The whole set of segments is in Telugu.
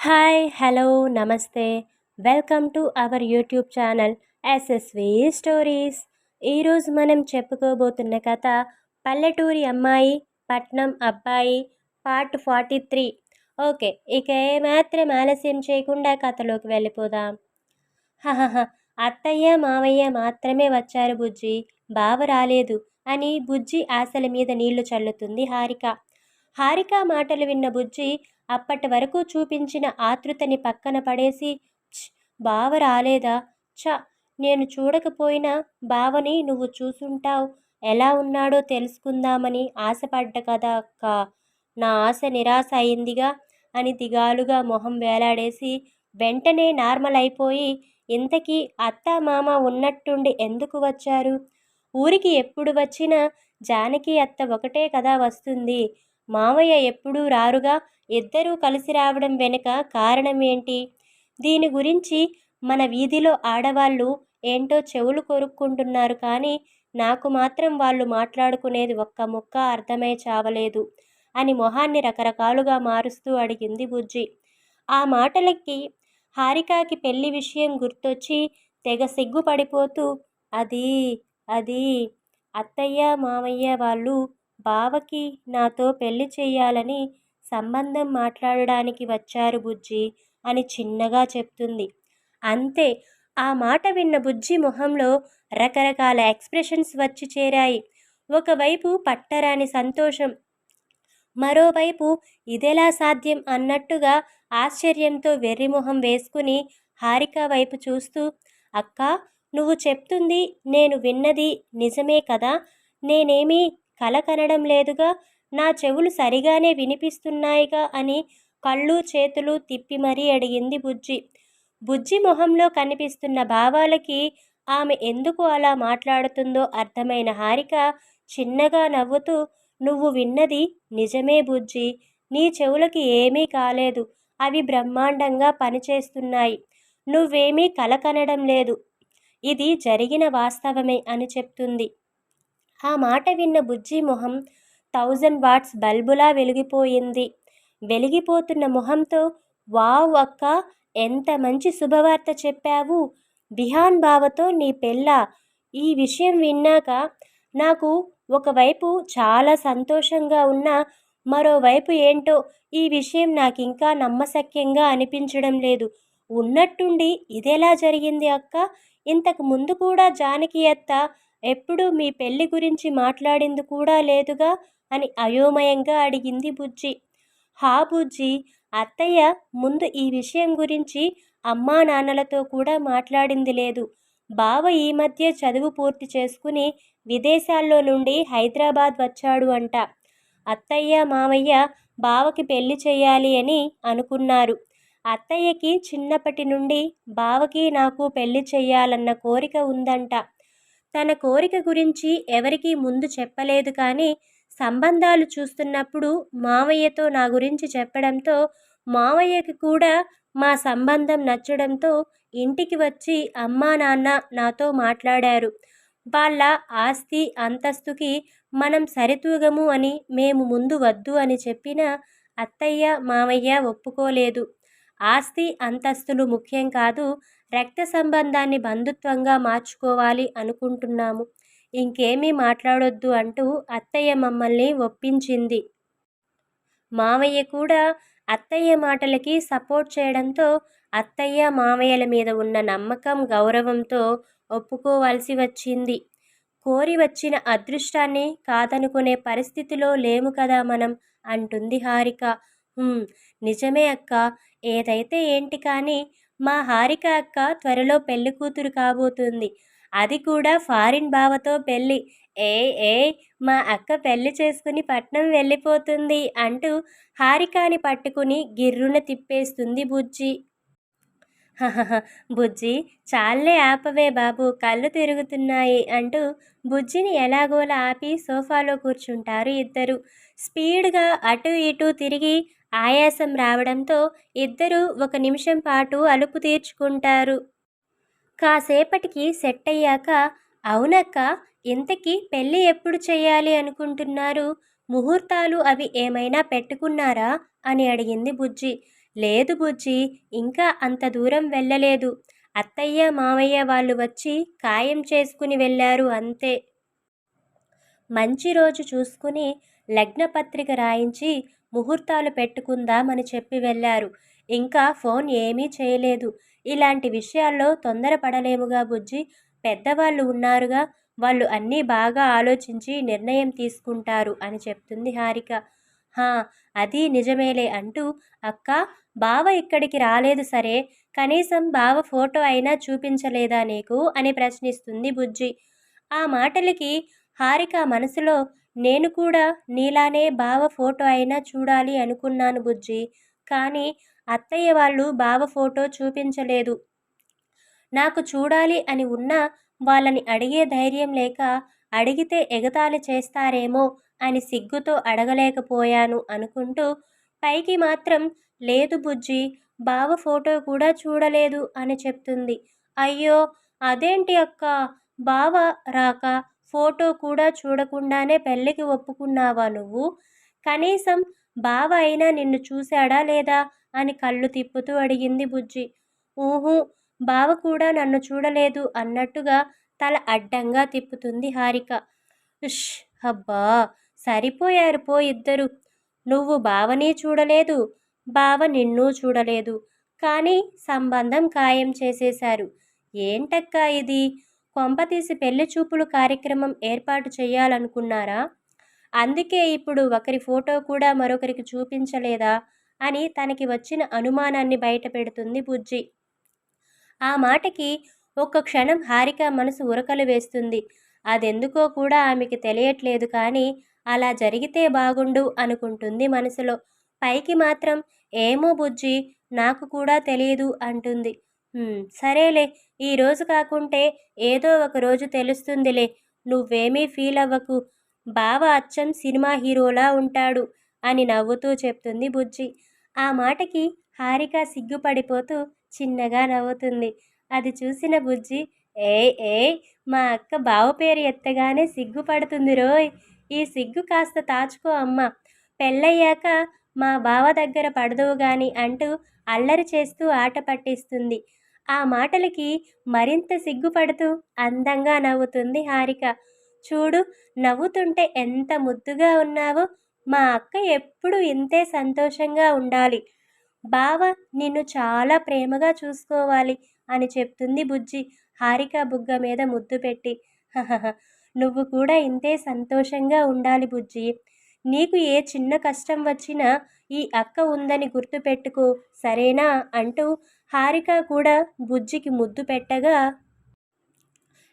హాయ్ హలో నమస్తే. Welcome to our YouTube channel SSV stories ఈరోజు మనం చెప్పుకోబోతున్న కథ పల్లెటూరి అమ్మాయి పట్నం అబ్బాయి పార్ట్ ఫార్టీ త్రీ ఓకే ఇక ఏమాత్రం ఆలస్యం చేయకుండా కథలోకి వెళ్ళిపోదాం. హహహ అత్తయ్య మావయ్య మాత్రమే వచ్చారు బుజ్జి. బావ రాలేదు అని బుజ్జి ఆశల మీద నీళ్ళు చల్లుతుంది హారిక. హారిక మాటలు విన్న బుజ్జి అప్పటి వరకు చూపించిన ఆతృతని పక్కన పడేసి బావ రాలేదా? చ నేను చూడకపోయినా బావని నువ్వు చూసుంటావు. ఎలా ఉన్నాడో తెలుసుకుందామని ఆశపడ్డ కదా అక్క నా ఆశ నిరాశ అయిందిగా అని దిగాలుగా మొహం వేలాడేసి వెంటనే నార్మల్ అయిపోయి ఇంతకీ అత్త మామ ఉన్నట్టుండి ఎందుకు వచ్చారు? ఊరికి ఎప్పుడు వచ్చినా జానకి అత్త ఒకటే కదా వస్తుంది. మావయ్య ఎప్పుడూ రారుగా? ఇద్దరూ కలిసి రావడం వెనుక కారణం ఏంటి దీని గురించి మన వీధిలో ఆడవాళ్ళు ఏంటో చెవులు కొరుక్కుంటున్నారు కానీ నాకు మాత్రం వాళ్ళు మాట్లాడుకునేది ఒక్క ముక్క అర్థమై చావలేదు అని మొహాన్ని రకరకాలుగా మారుస్తూ అడిగింది బుజ్జి. ఆ మాటలకి హారికాకి పెళ్ళి విషయం గుర్తొచ్చి తెగ సిగ్గుపడిపోతూ అది అది అత్తయ్య మామయ్య వాళ్ళు బావకి నాతో పెళ్ళి చెయ్యాలని సంబంధం మాట్లాడడానికి వచ్చారు బుజ్జి అని చిన్నగా చెప్తుంది. అంతే ఆ మాట విన్న బుజ్జి మొహంలో రకరకాల ఎక్స్ప్రెషన్స్ వచ్చి చేరాయి. ఒకవైపు పట్టరాని సంతోషం మరోవైపు ఇదెలా సాధ్యం అన్నట్టుగా ఆశ్చర్యంతో వెర్రిమొహం వేసుకుని హారిక వైపు చూస్తూ అక్క నువ్వు చెప్తుంది నేను విన్నది నిజమే కదా? నేనేమీ కల కనడం లేదుగా నా చెవులు సరిగానే వినిపిస్తున్నాయిగా అని కళ్ళు చేతులు తిప్పి మరీ అడిగింది బుజ్జి. బుజ్జి మొహంలో కనిపిస్తున్న భావాలకి ఆమె ఎందుకు అలా మాట్లాడుతుందో అర్థమైన హారిక చిన్నగా నవ్వుతూ నువ్వు విన్నది నిజమే బుజ్జి. నీ చెవులకి ఏమీ కాలేదు. అవి బ్రహ్మాండంగా పనిచేస్తున్నాయి. నువ్వేమీ కలకనడం లేదు. ఇది జరిగిన వాస్తవమే అని చెప్తుంది. ఆ మాట విన్న బుజ్జి మొహం థౌజండ్ వాట్స్ బల్బులా వెలిగిపోయింది. వెలిగిపోతున్న మొహంతో వావ్ అక్క ఎంత మంచి శుభవార్త చెప్పావు. బిహాన్ బావతో నీ పెళ్ళ? ఈ విషయం విన్నాక నాకు ఒకవైపు చాలా సంతోషంగా ఉన్నా మరోవైపు ఏంటో ఈ విషయం నాకు ఇంకా నమ్మశక్యంగా అనిపించడం లేదు. ఉన్నట్టుండి ఇదెలా జరిగింది అక్క? ఇంతకు ముందు కూడా జానకి అత్త ఎప్పుడూ మీ పెళ్ళి గురించి మాట్లాడింది కూడా లేదుగా? అని అయోమయంగా అడిగింది బుజ్జి. హా బుజ్జి అత్తయ్య ముందు ఈ విషయం గురించి అమ్మా నాన్నలతో కూడా మాట్లాడింది లేదు. బావ ఈ మధ్య చదువు పూర్తి చేసుకుని విదేశాల్లో నుండి హైదరాబాద్ వచ్చాడు అంట. అత్తయ్య మామయ్య బావకి పెళ్ళి చేయాలి అని అనుకున్నారు. అత్తయ్యకి చిన్నప్పటి నుండి బావకి నాకు పెళ్ళి చెయ్యాలన్న కోరిక ఉందంట. తన కోరిక గురించి ఎవరికీ ముందు చెప్పలేదు కానీ సంబంధాలు చూస్తున్నప్పుడు మావయ్యతో నా గురించి చెప్పడంతో మావయ్యకి కూడా మా సంబంధం నచ్చడంతో ఇంటికి వచ్చి అమ్మా నాన్న నాతో మాట్లాడారు. వాళ్ళ ఆస్తి అంతస్తుకి మనం సరితూగము అని మేము ముందు వద్దు అని చెప్పిన అత్తయ్య మామయ్య ఒప్పుకోలేదు. ఆస్తి అంతస్తులు ముఖ్యం కాదు రక్త సంబంధాన్ని బంధుత్వంగా మార్చుకోవాలి అనుకుంటున్నాము. ఇంకేమీ మాట్లాడొద్దు అంటూ అత్తయ్య మమ్మల్ని ఒప్పించింది. మావయ్య కూడా అత్తయ్య మాటలకి సపోర్ట్ చేయడంతో అత్తయ్య మావయ్యల మీద ఉన్న నమ్మకం గౌరవంతో ఒప్పుకోవాల్సి వచ్చింది. కోరి వచ్చిన అదృష్టాన్ని కాదనుకునే పరిస్థితిలో లేము కదా మనం అంటుంది హారిక. నిజమే అక్క. ఏదైతే ఏంటి కానీ మా హారిక అక్క త్వరలో పెళ్ళి కూతురు కాబోతుంది. అది కూడా ఫారిన్ బావతో పెళ్ళి ఏ ఏ మా అక్క పెళ్ళి చేసుకుని పట్నం వెళ్ళిపోతుంది అంటూ హారికాని పట్టుకుని గిర్రున తిప్పేస్తుంది బుజ్జి. బుజ్జి చాలే ఆపవే బాబు కళ్ళు తిరుగుతున్నాయి అంటూ బుజ్జిని ఎలాగోలా ఆపి సోఫాలో కూర్చుంటారు ఇద్దరు. స్పీడ్గా అటు ఇటు తిరిగి ఆయాసం రావడంతో ఇద్దరూ ఒక నిమిషం పాటు అలుపు తీర్చుకుంటారు. కాసేపటికి సెట్ అయ్యాక అవునక్క ఇంతకీ పెళ్ళి ఎప్పుడు చేయాలి అనుకుంటున్నారు? ముహూర్తాలు అవి ఏమైనా పెట్టుకున్నారా? అని అడిగింది బుజ్జి. లేదు బుజ్జి ఇంకా అంత దూరం వెళ్ళలేదు. అత్తయ్య మావయ్య వాళ్ళు వచ్చి ఖాయం చేసుకుని వెళ్ళారు అంతే. మంచి రోజు చూసుకుని లగ్నపత్రిక రాయించి ముహూర్తాలు పెట్టుకుందామని చెప్పి వెళ్ళారు. ఇంకా ఫోన్ ఏమీ చేయలేదు. ఇలాంటి విషయాల్లో తొందరపడలేముగా బుజ్జి. పెద్దవాళ్ళు ఉన్నారుగా. వాళ్ళు అన్నీ బాగా ఆలోచించి నిర్ణయం తీసుకుంటారు అని చెప్తుంది హారిక. హా అది నిజమేలే అంటూ అక్క బావ ఇక్కడికి రాలేదు సరే. కనీసం బావ ఫోటో అయినా చూపించలేదా నీకు? అని ప్రశ్నిస్తుంది బుజ్జి. ఆ మాటలకి హారిక మనసులో నేను కూడా నీలానే బావ ఫోటో అయినా చూడాలి అనుకున్నాను బుజ్జి. కానీ అత్తయ్య వాళ్ళు బావ ఫోటో చూపించలేదు. నాకు చూడాలి అని ఉన్నా వాళ్ళని అడిగే ధైర్యం లేక అడిగితే ఎగతాళి చేస్తారేమో అని సిగ్గుతో అడగలేకపోయాను అనుకుంటూ పైకి మాత్రం లేదు బుజ్జి బావ ఫోటో కూడా చూడలేదు అని చెప్తుంది. అయ్యో అదేంటి అక్క? బావ రాక ఫోటో కూడా చూడకుండానే పెళ్ళికి ఒప్పుకున్నావా నువ్వు? కనీసం బావ అయినా నిన్ను చూశాడా లేదా? అని కళ్ళు తిప్పుతూ అడిగింది బుజ్జి. ఊహు బావ కూడా నన్ను చూడలేదు అన్నట్టుగా తల అడ్డంగా తిప్పుతుంది హారిక. ఉష్ అబ్బా సరిపోయారు పో ఇద్దరు. నువ్వు బావని చూడలేదు బావ నిన్ను చూడలేదు. కానీ సంబంధం ఖాయం చేసేశారు. ఏంటక్కా ఇది? కొంపతీసి పెళ్ళి చూపులు కార్యక్రమం ఏర్పాటు చేయాలనుకున్నారా? అందుకే ఇప్పుడు ఒకరి ఫోటో కూడా మరొకరికి చూపించలేదా? అని తనకి వచ్చిన అనుమానాన్ని బయటపెడుతుంది బుజ్జి. ఆ మాటకి ఒక్క క్షణం హారిక మనసు ఉరకలు వేస్తుంది. అదెందుకో కూడా ఆమెకి తెలియట్లేదు కానీ అలా జరిగితే బాగుండు అనుకుంటుంది మనసులో. పైకి మాత్రం ఏమో బుజ్జి నాకు కూడా తెలియదు అంటుంది. సరేలే. ఈరోజు కాకుంటే ఏదో ఒక రోజు తెలుస్తుందిలే. నువ్వేమీ ఫీల్ అవ్వకు. బావ అచ్చం సినిమా హీరోలా ఉంటాడు అని నవ్వుతూ చెప్తుంది బుజ్జి. ఆ మాటకి హారిక సిగ్గుపడిపోతూ చిన్నగా నవ్వుతుంది. అది చూసిన బుజ్జి ఏ ఏ మా అక్క బావ పేరు ఎత్తగానే సిగ్గుపడుతుంది రోయ్. ఈ సిగ్గు కాస్త తాచుకో అమ్మ. పెళ్ళయ్యాక మా బావ దగ్గర పడదువు గాని అంటూ అల్లరి చేస్తూ ఆట పట్టిస్తుంది. ఆ మాటలకి మరింత సిగ్గుపడుతూ అందంగా నవ్వుతుంది హారిక. చూడు నవ్వుతుంటే ఎంత ముద్దుగా ఉన్నావో మా అక్క ఎప్పుడు ఇంతే సంతోషంగా ఉండాలి. బావ నిన్ను చాలా ప్రేమగా చూసుకోవాలి అని చెప్తుంది బుజ్జి. హారిక బుగ్గ మీద ముద్దు పెట్టి నువ్వు కూడా ఇంతే సంతోషంగా ఉండాలి బుజ్జి. నీకు ఏ చిన్న కష్టం వచ్చినా ఈ అక్క ఉందని గుర్తుపెట్టుకో సరేనా? అంటూ హారిక కూడా బుజ్జికి ముద్దు పెట్టగా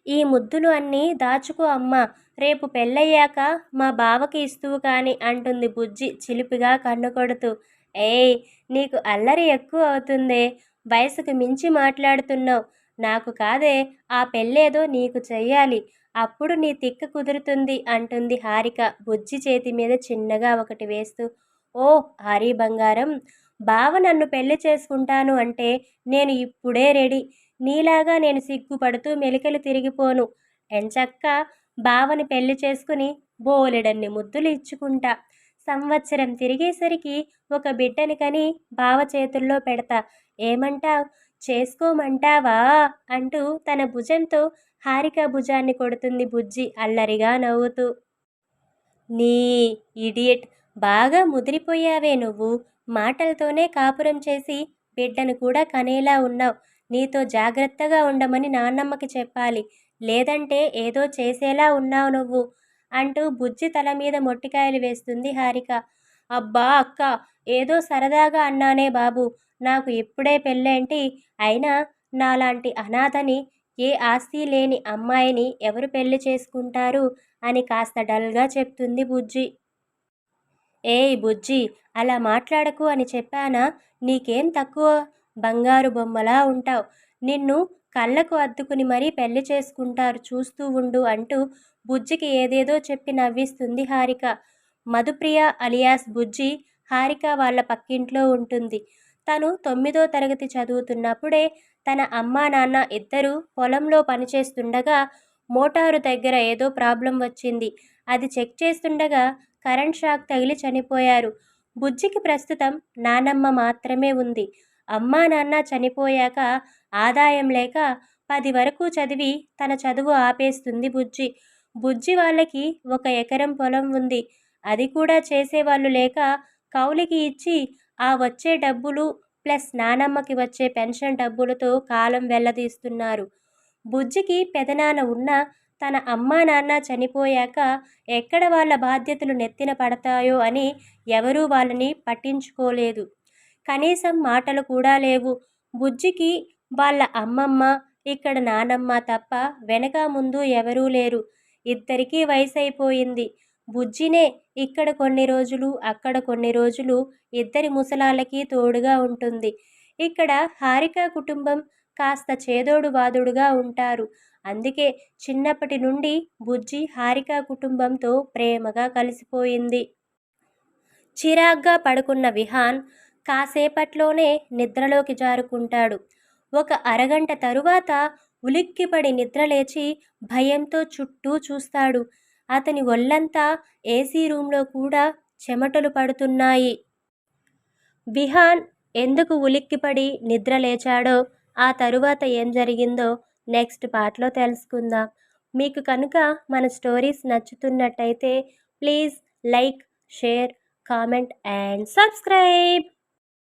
ఈ ముద్దులు అన్నీ దాచుకో అమ్మా రేపు పెళ్ళయ్యాక మా బావకి ఇస్తువు కాని అంటుంది బుజ్జి చిలిపిగా కన్ను కొడుతూ. ఏయ్ నీకు అల్లరి ఎక్కువ అవుతుందే వయసుకు మించి మాట్లాడుతున్నావు. నాకు కాదే ఆ పెళ్ళేదో నీకు చెయ్యాలి అప్పుడు నీ తిక్క కుదురుతుంది అంటుంది హారిక బుజ్జి చేతి మీద చిన్నగా ఒకటి వేస్తూ. ఓ హరి బంగారం బావ నన్ను పెళ్ళి చేసుకుంటాను అంటే నేను ఇప్పుడే రెడీ. నీలాగా నేను సిగ్గుపడుతూ మెలికలు తిరిగిపోను. ఎంచక్క బావని పెళ్ళి చేసుకుని బోలెడన్ని ముద్దులు ఇచ్చుకుంటా. సంవత్సరం తిరిగేసరికి ఒక బిడ్డని కని బావ చేతుల్లో పెడతా. ఏమంటావ్? చేసుకోమంటావా? అంటూ తన భుజంతో హారిక భుజాన్ని కొడుతుంది బుజ్జి అల్లరిగా నవ్వుతూ. నీ ఇడియట్ బాగా ముదిరిపోయావే నువ్వు. మాటలతోనే కాపురం చేసి బిడ్డను కూడా కనేలా ఉన్నావు. నీతో జాగ్రత్తగా ఉండమని నాన్నమ్మకి చెప్పాలి. లేదంటే ఏదో చేసేలా ఉన్నావు నువ్వు అంటూ బుజ్జి తల మీద మొట్టికాయలు వేస్తుంది హారిక. అబ్బా అక్క ఏదో సరదాగా అన్నానే బాబు. నాకు ఇప్పుడే పెళ్ళేంటి? అయినా నాలాంటి అనాథని ఏ ఆస్తి లేని అమ్మాయిని ఎవరు పెళ్ళి చేసుకుంటారు అని కాస్త డల్గా చెప్తుంది బుజ్జి. ఏయ్ బుజ్జి అలా మాట్లాడకు అని చెప్పానా? నీకేం తక్కువ బంగారు బొమ్మలా ఉంటావు. నిన్ను కళ్ళకు అద్దుకుని మరీ పెళ్ళి చేసుకుంటారు చూస్తూ ఉండు అంటూ బుజ్జికి ఏదేదో చెప్పి నవ్విస్తుంది హారిక. మధుప్రియ అలియాస్ బుజ్జి హారిక వాళ్ళ పక్కింట్లో ఉంటుంది. తను తొమ్మిదో తరగతి చదువుతున్నప్పుడే తన అమ్మా నాన్న ఇద్దరూ పొలంలో పనిచేస్తుండగా మోటారు దగ్గర ఏదో ప్రాబ్లం వచ్చింది. అది చెక్ చేస్తుండగా కరెంట్ షాక్ తగిలి చనిపోయారు. బుజ్జికి ప్రస్తుతం నానమ్మ మాత్రమే ఉంది. అమ్మా నాన్న చనిపోయాక ఆదాయం లేక పది వరకు చదివి తన చదువు ఆపేస్తుంది బుజ్జి. బుజ్జి వాళ్ళకి ఒక ఎకరం పొలం ఉంది. అది కూడా చేసేవాళ్ళు లేక కౌలికి ఇచ్చి ఆ వచ్చే డబ్బులు ప్లస్ నానమ్మకి వచ్చే పెన్షన్ డబ్బులతో కాలం వెళ్ళదీస్తున్నారు బుజ్జికి పెదనాన్న ఉన్న తన అమ్మా నాన్న చనిపోయాక ఎక్కడ వాళ్ళ బాధ్యతలు నెత్తిన పడతాయో అని ఎవరూ వాళ్ళని పట్టించుకోలేదు. కనీసం మాటలు కూడా లేవు. బుజ్జికి వాళ్ళ అమ్మమ్మ ఇక్కడ నానమ్మ తప్ప వెనక ముందు ఎవరూ లేరు. ఇద్దరికీ వయసు అయిపోయింది బుజ్జినే ఇక్కడ కొన్ని రోజులు అక్కడ కొన్ని రోజులు ఇద్దరి ముసలాళ్ళకి తోడుగా ఉంటుంది. ఇక్కడ హారిక కుటుంబం కాస్త చేదోడు వాదుడుగా ఉంటారు. అందుకే చిన్నప్పటి నుండి బుజ్జి హారిక కుటుంబంతో ప్రేమగా కలిసిపోయింది. చిరాగ్గా పడుకున్న విహాన్ కాసేపట్లోనే నిద్రలోకి జారుకుంటాడు. ఒక అరగంట తరువాత ఉలిక్కిపడి నిద్రలేచి భయంతో చుట్టూ చూస్తాడు. అతని ఒళ్ళంతా ఏసీ రూంలో కూడా చెమటలు పడుతున్నాయి. విహాన్ ఎందుకు ఉలిక్కిపడి నిద్ర లేచాడో ఆ తరువాత ఏం జరిగిందో నెక్స్ట్ పార్ట్లో తెలుసుకుందాం. మీకు కనుక మన stories నచ్చుతున్నట్టయితే please like share comment and subscribe.